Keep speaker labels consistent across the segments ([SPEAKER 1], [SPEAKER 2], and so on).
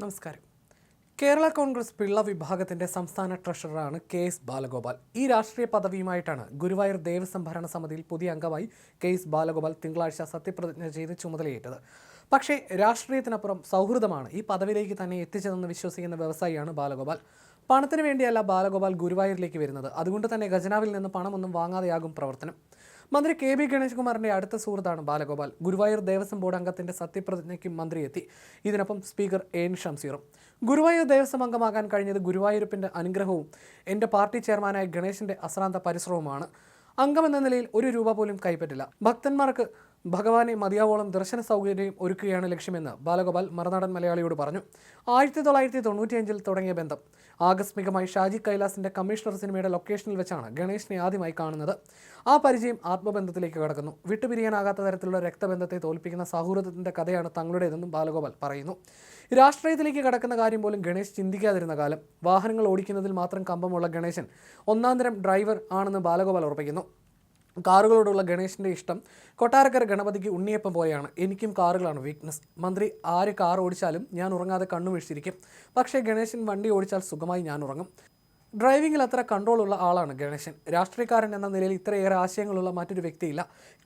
[SPEAKER 1] നമസ്കാരം. കേരള കോൺഗ്രസ് പിള്ള വിഭാഗത്തിന്റെ സംസ്ഥാന ട്രഷററാണ് കെ എസ് ബാലഗോപാൽ. ഈ രാഷ്ട്രീയ പദവിയുമായിട്ടാണ് ഗുരുവായൂർ ദേവസ്വം ഭരണ സമിതിയിൽ പുതിയ അംഗമായി കെ എസ് ബാലഗോപാൽ തിങ്കളാഴ്ച സത്യപ്രതിജ്ഞ ചെയ്ത് ചുമതലയേറ്റത്. പക്ഷേ രാഷ്ട്രീയത്തിനപ്പുറം സൗഹൃദമാണ് ഈ പദവിയിലേക്ക് തന്നെ എത്തിച്ചതെന്ന് വിശ്വസിക്കുന്ന വ്യവസായിയാണ് ബാലഗോപാൽ. പണത്തിന് വേണ്ടിയല്ല ബാലഗോപാൽ ഗുരുവായൂരിലേക്ക് വരുന്നത്. അതുകൊണ്ട് തന്നെ ഖജനാവിൽ നിന്ന് പണമൊന്നും വാങ്ങാതെയാകും പ്രവർത്തനം. മന്ത്രി കെ ബി ഗണേഷ് കുമാറിന്റെ അടുത്ത സുഹൃത്താണ് ബാലഗോപാൽ. ഗുരുവായൂർ ദേവസ്വം ബോർഡ് അംഗത്തിന്റെ സത്യപ്രതിജ്ഞയ്ക്കും മന്ത്രി എത്തി ഇതിനൊപ്പം സ്പീക്കർ എൻ ഷംസീറും ഗുരുവായൂർ ദേവസ്വം അംഗമാകാൻ കഴിഞ്ഞത് ഗുരുവായൂരപ്പിന്റെ അനുഗ്രഹവും എന്റെ പാർട്ടി ചെയർമാനായ ഗണേശിന്റെ അശ്രാന്ത പരിശ്രമവുമാണ്. അംഗമെന്ന നിലയിൽ ഒരു രൂപ പോലും കൈപ്പറ്റില്ല. ഭക്തന്മാർക്ക് ഭഗവാനെ മതിയാവോളം ദർശന സൗകര്യം ഒരുക്കുകയാണ് ലക്ഷ്യമെന്ന് ബാലഗോപാൽ മറുനാടൻ മലയാളിയോട് പറഞ്ഞു. ആയിരത്തി തൊള്ളായിരത്തി തൊണ്ണൂറ്റിയഞ്ചിൽ തുടങ്ങിയ ബന്ധം. ആകസ്മികമായി ഷാജി കൈലാസിന്റെ കമ്മീഷണർ സിനിമയുടെ ലൊക്കേഷനിൽ വെച്ചാണ് ഗണേഷിനെ ആദ്യമായി കാണുന്നത്. ആ പരിചയം ആത്മബന്ധത്തിലേക്ക് കടക്കുന്നു. വിട്ടുപിരിയാനാകാത്ത തരത്തിലുള്ള രക്തബന്ധത്തെ തോൽപ്പിക്കുന്ന സൗഹൃദത്തിന്റെ കഥയാണ് തങ്ങളുടേതെന്നും ബാലഗോപാൽ പറയുന്നു. രാഷ്ട്രീയത്തിലേക്ക് കടക്കുന്ന കാര്യം പോലും ഗണേശ് ചിന്തിക്കാതിരുന്ന കാലം. വാഹനങ്ങൾ ഓടിക്കുന്നതിൽ മാത്രം കമ്പമുള്ള ഗണേശൻ ഒന്നാം ഡ്രൈവർ ആണെന്ന് ബാലഗോപാൽ ഉറപ്പിക്കുന്നു. കാറുകളോടുള്ള ഗണേശിന്റെ ഇഷ്ടം കൊട്ടാരക്കര ഗണപതിക്ക് ഉണ്ണിയപ്പം പോലെയാണ്. എനിക്കും കാറുകളാണ് വീക്ക്നസ് മന്ത്രി ആര് കാർ ഓടിച്ചാലും ഞാൻ ഉറങ്ങാതെ കണ്ണു വീഴ്ചിരിക്കും പക്ഷേ ഗണേശൻ വണ്ടി ഓടിച്ചാൽ സുഖമായി ഞാൻ ഉറങ്ങും. ഡ്രൈവിംഗിൽ അത്ര കൺട്രോളുള്ള ആളാണ് ഗണേശൻ. രാഷ്ട്രീയക്കാരൻ എന്ന നിലയിൽ ഇത്രയേറെ ആശയങ്ങളുള്ള മറ്റൊരു വ്യക്തിയില്ല.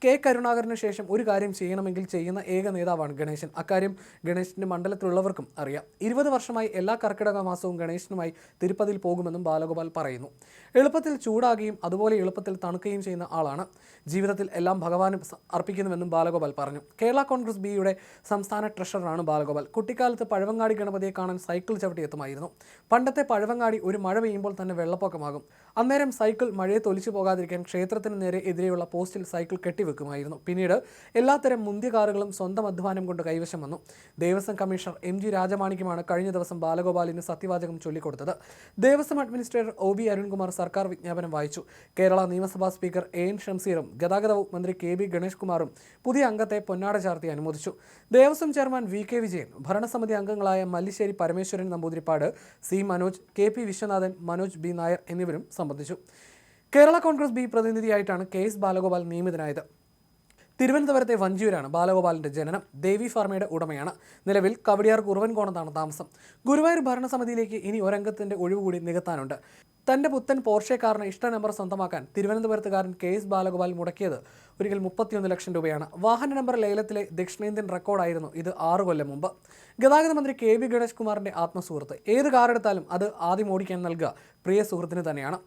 [SPEAKER 1] കെ. കരുണാകരന് ശേഷം ഒരു കാര്യം ചെയ്യണമെങ്കിൽ ചെയ്യുന്ന ഏക നേതാവാണ് ഗണേശൻ. അക്കാര്യം ഗണേശന്റെ മണ്ഡലത്തിലുള്ളവർക്കും അറിയാം. ഇരുപത് വർഷമായി എല്ലാ കർക്കിടക മാസവും ഗണേശനുമായി തിരുപ്പതിയിൽ പോകുമെന്നും ബാലഗോപാൽ പറയുന്നു. എളുപ്പത്തിൽ ചൂടാകുകയും അതുപോലെ എളുപ്പത്തിൽ തണുക്കുകയും ചെയ്യുന്ന ആളാണ്. ജീവിതത്തിൽ എല്ലാം ഭഗവാനും അർപ്പിക്കുന്നുവെന്നും ബാലഗോപാൽ പറഞ്ഞു. കേരള കോൺഗ്രസ് ബിയുടെ സംസ്ഥാന ട്രഷററാണ് ബാലഗോപാൽ. കുട്ടിക്കാലത്ത് പഴവങ്ങാടി ഗണപതിയെ കാണാൻ സൈക്കിൾ ചവിട്ടിയെത്തുമായിരുന്നു. പണ്ടത്തെ പഴവങ്ങാടി ഒരു മഴ പെയ്യുമ്പോൾ തന്നെ വെള്ളപ്പൊക്കമാകും. അന്നേരം സൈക്കിൾ മഴയെ തൊലിച്ചു പോകാതിരിക്കാൻ ക്ഷേത്രത്തിന് നേരെ എതിരെയുള്ള പോസ്റ്റിൽ സൈക്കിൾ കെട്ടിവെക്കുമായിരുന്നു. പിന്നീട് എല്ലാത്തരം മുന്തിയ കാറുകളും സ്വന്തം അധ്വാനം കൊണ്ട് കൈവശം വന്നു. ദേവസ്വം കമ്മീഷണർ എം ജി രാജമാണിക്കുമാണ് കഴിഞ്ഞ ദിവസം ബാലഗോപാലിന് സത്യവാചകം ചൊല്ലിക്കൊടുത്തത്. Devaswom administrator O B Arunkumar സർക്കാർ വിജ്ഞാപനം വായിച്ചു. കേരള നിയമസഭാ സ്പീക്കർ എ എൻ ഷംസീറും ഗതാഗത വകുപ്പ് മന്ത്രി കെ ബി ഗണേഷ് കുമാറും പുതിയ അംഗത്തെ പൊന്നാട ചാർത്തി അനുമോദിച്ചു. Devaswom chairman V K Vijayan ഭരണസമിതി അംഗങ്ങളായ Mallisseri Parameswaran Namboothiripad C Manoj K P Viswanathan Manoj B Nair എന്നിവരും സംബന്ധിച്ചു. കേരള കോൺഗ്രസ് ബി പ്രതിനിധിയായിട്ടാണ് കെ എസ് ബാലഗോപാൽ നിയമിതനായത്. തിരുവനന്തപുരത്തെ വഞ്ചിയൂരാണ് ബാലഗോപാലിന്റെ ജനനം. ദേവി ഫാർമയുടെ ഉടമയാണ്. നിലവിൽ കവടിയാർ കുറുവൻകോണത്താണ് താമസം. ഗുരുവായൂർ ഭരണസമിതിയിലേക്ക് ഇനി ഒരംഗത്തിന്റെ ഒഴിവ് കൂടി നികത്താനുണ്ട്. തന്റെ പുത്തൻ പോർഷെ കാറിന് ഇഷ്ട നമ്പർ സ്വന്തമാക്കാൻ തിരുവനന്തപുരത്തുകാരൻ കെ എസ് ബാലഗോപാൽ മുടക്കിയത് ഒരിക്കൽ മുപ്പത്തിയൊന്ന് ലക്ഷം രൂപയാണ്. വാഹന നമ്പർ ലേലത്തിലെ ദക്ഷിണേന്ത്യൻ റെക്കോർഡായിരുന്നു ഇത് ആറു കൊല്ലം മുമ്പ്. ഗതാഗത മന്ത്രി കെ വി ഗണേഷ് കുമാറിന്റെ ആത്മസുഹൃത്ത്. ഏത് കാറെടുത്താലും അത് ആദ്യം ഓടിക്കാൻ നൽകുക പ്രിയ സുഹൃത്തിന് തന്നെയാണ്.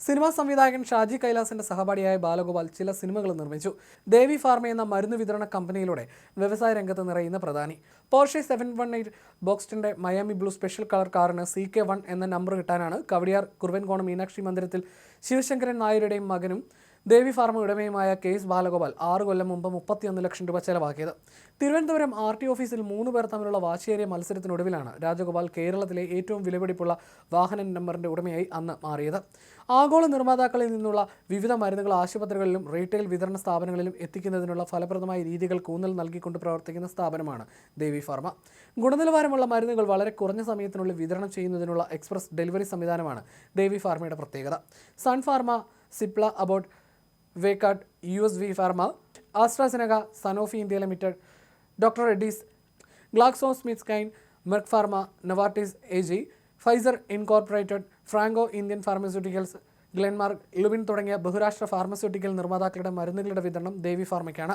[SPEAKER 1] സിനിമാ സംവിധായകൻ ഷാജി കൈലാസിന്റെ സഹപാഠിയായ ബാലഗോപാൽ ചില സിനിമകൾ നിർമ്മിച്ചു. ദേവി ഫാർമ എന്ന മരുന്ന് വിതരണ കമ്പനിയിലൂടെ വ്യവസായ രംഗത്ത് നിറയുന്ന പ്രധാനി. പോർഷെ സെവൻ വൺ എയ്റ്റ് ബോക്സ്റ്റിന്റെ മയാമി ബ്ലൂ സ്പെഷ്യൽ കളർ കാറിന് സി കെ വൺ എന്ന നമ്പർ കിട്ടാനാണ് കവടിയാർ കുറുവൻകോണം മീനാക്ഷി മന്ദിരത്തിൽ ശിവശങ്കരൻ നായരുടെയും മകനും ദേവി ഫാർമ ഉടമയുമായ കെ എസ് ബാലഗോപാൽ ആറ് കൊല്ലം മുമ്പ് മുപ്പത്തിയൊന്ന് ലക്ഷം രൂപ ചെലവാക്കിയത്. തിരുവനന്തപുരം ആർ ടി ഓഫീസിൽ മൂന്ന് പേർ തമ്മിലുള്ള വാശിയേറിയ മത്സരത്തിനൊടുവിലാണ് രാജഗോപാൽ കേരളത്തിലെ ഏറ്റവും വിലപിടിപ്പുള്ള വാഹന നമ്പറിന്റെ ഉടമയായി അന്ന് മാറിയത്. ആഗോള നിർമ്മാതാക്കളിൽ നിന്നുള്ള വിവിധ മരുന്നുകൾ ആശുപത്രികളിലും റീറ്റെയിൽ വിതരണ സ്ഥാപനങ്ങളിലും എത്തിക്കുന്നതിനുള്ള ഫലപ്രദമായ രീതികൾ കൂന്നൽ നൽകിക്കൊണ്ട് പ്രവർത്തിക്കുന്ന സ്ഥാപനമാണ് ദേവി ഫാർമ. ഗുണനിലവാരമുള്ള മരുന്നുകൾ വളരെ കുറഞ്ഞ സമയത്തിനുള്ളിൽ വിതരണം ചെയ്യുന്നതിനുള്ള എക്സ്പ്രസ് ഡെലിവറി സംവിധാനമാണ് ദേവി ഫാർമയുടെ പ്രത്യേകത. Sun Pharma Cipla Abbott Vekkatt U S V pharma AstraZeneca Sanofi India limited doctor Reddy's GlaxoSmithKline Merck pharma Novartis A G Pfizer incorporated Franco Indian pharmaceuticals Glenmark Lupin തുടങ്ങിയ ബഹുരാഷ്ട്ര ഫാർമസ്യൂട്ടിക്കൽ നിർമ്മാതാക്കളുടെ മരുന്നുകളുടെ വിതരണം ദേവി ഫാർമയ്ക്കാണ്.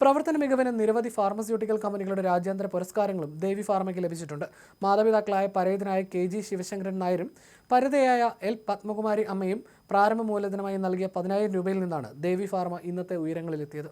[SPEAKER 1] പ്രവർത്തന മികവിന് നിരവധി ഫാർമസ്യൂട്ടിക്കൽ കമ്പനികളുടെ രാജ്യാന്തര പുരസ്കാരങ്ങളും ദേവി ഫാർമയ്ക്ക് ലഭിച്ചിട്ടുണ്ട്. മാതാപിതാക്കളായ പരേതനായ കെ ജി ശിവശങ്കരൻ നായരും പരതയായ എൽ പത്മകുമാരി അമ്മയും പ്രാരംഭ മൂലധനമായി നൽകിയ പതിനായിരം രൂപയിൽ നിന്നാണ് ദേവി ഫാർമ ഇന്നത്തെ ഉയരങ്ങളിലെത്തിയത്.